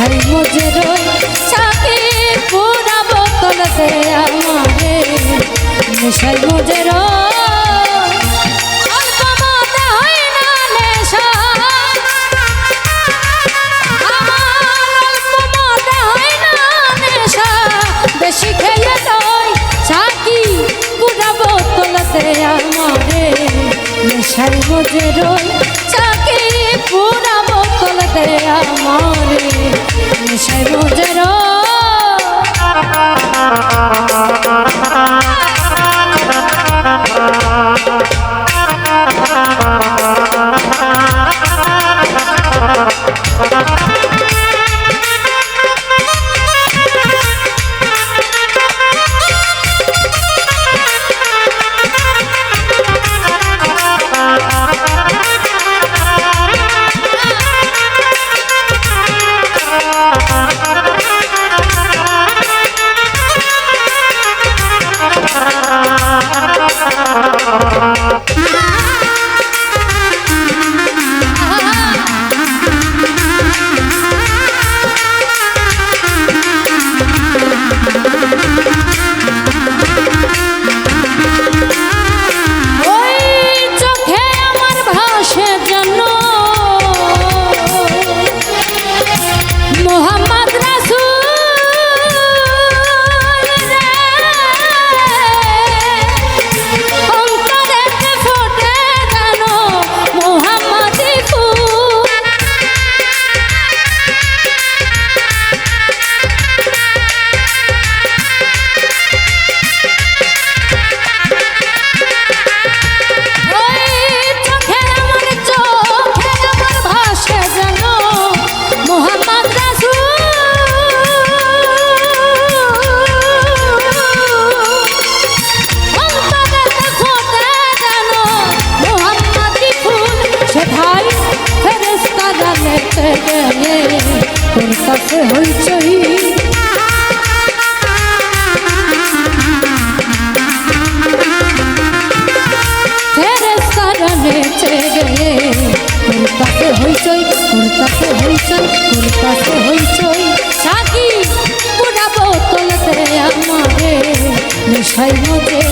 সাই মোজের Psaki পুরা বোতল সে আমারে সাই মোজের বেশি খেয়ে নয় সাকি পুরা বোতল সে আমারে সাই মোজের সাকি পুরা বোতল দে আমার I will dead all.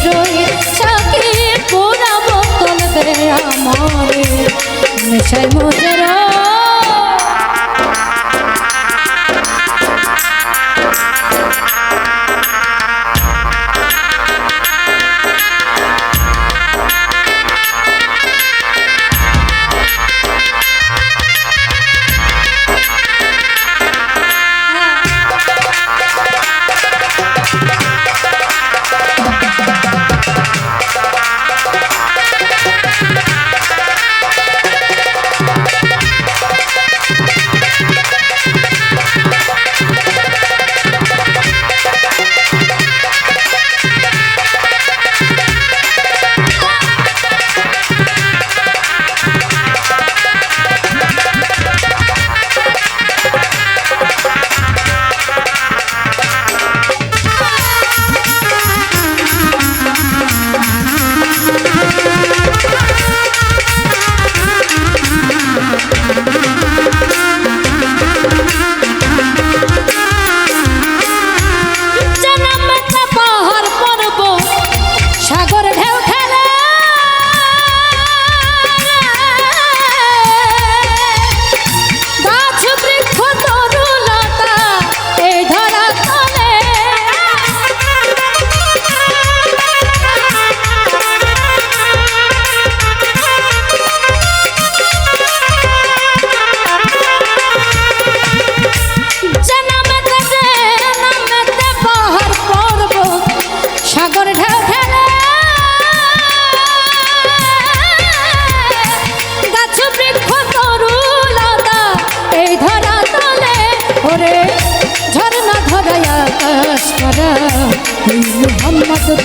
রই সাকি পুরা বোতল দে আমার। নেশায় মোজরা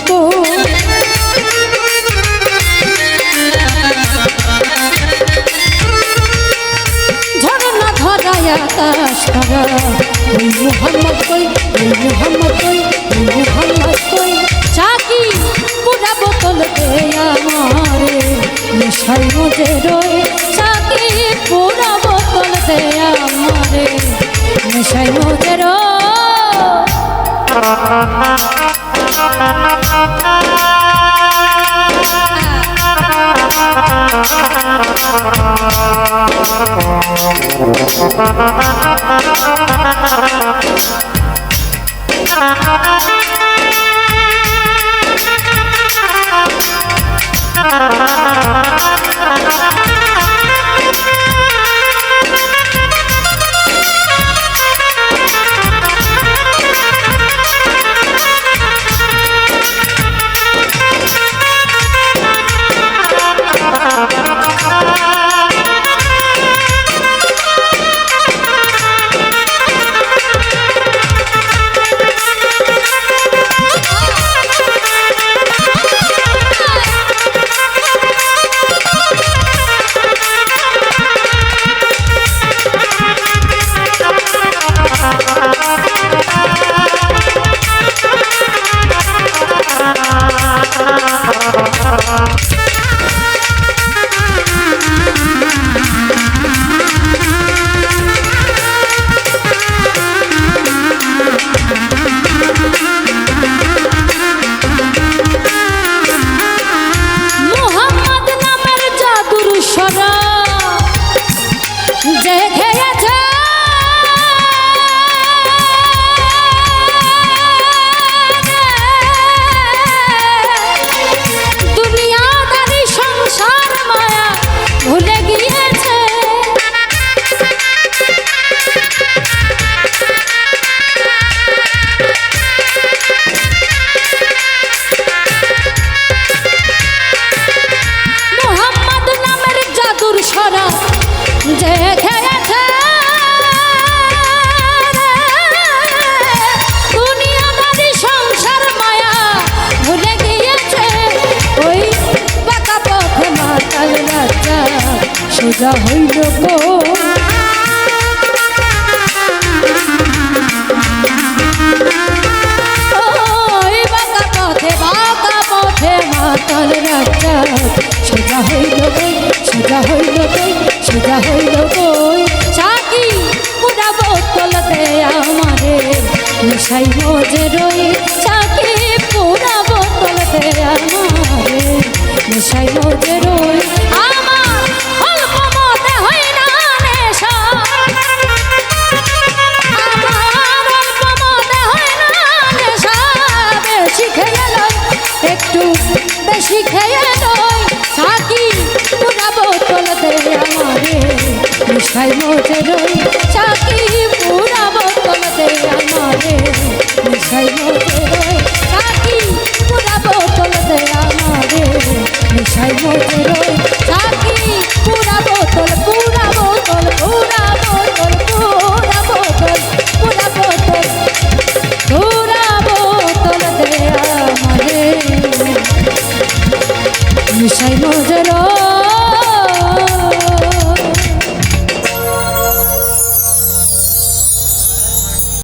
তো? ঝরনা ধরায় আকাশ করা ওই মোহাম্মদ কই ওই মোহাম্মদ কই ওই মোহাম্মদ কই চাকি পুরা বোতল দে আমারে নেশাই মজে ¡Gracias! সোজা হইল গো। মাতাল রাজা। সোজা হইল গই সোজা হইল গই সোজা হইল গই চাকি পুরা বোতল দে আমারে নেশাই মজে রই। রই। আমারে নিশাই মোটে রই চাকি পুরা বোতল দে আমারে নেশাই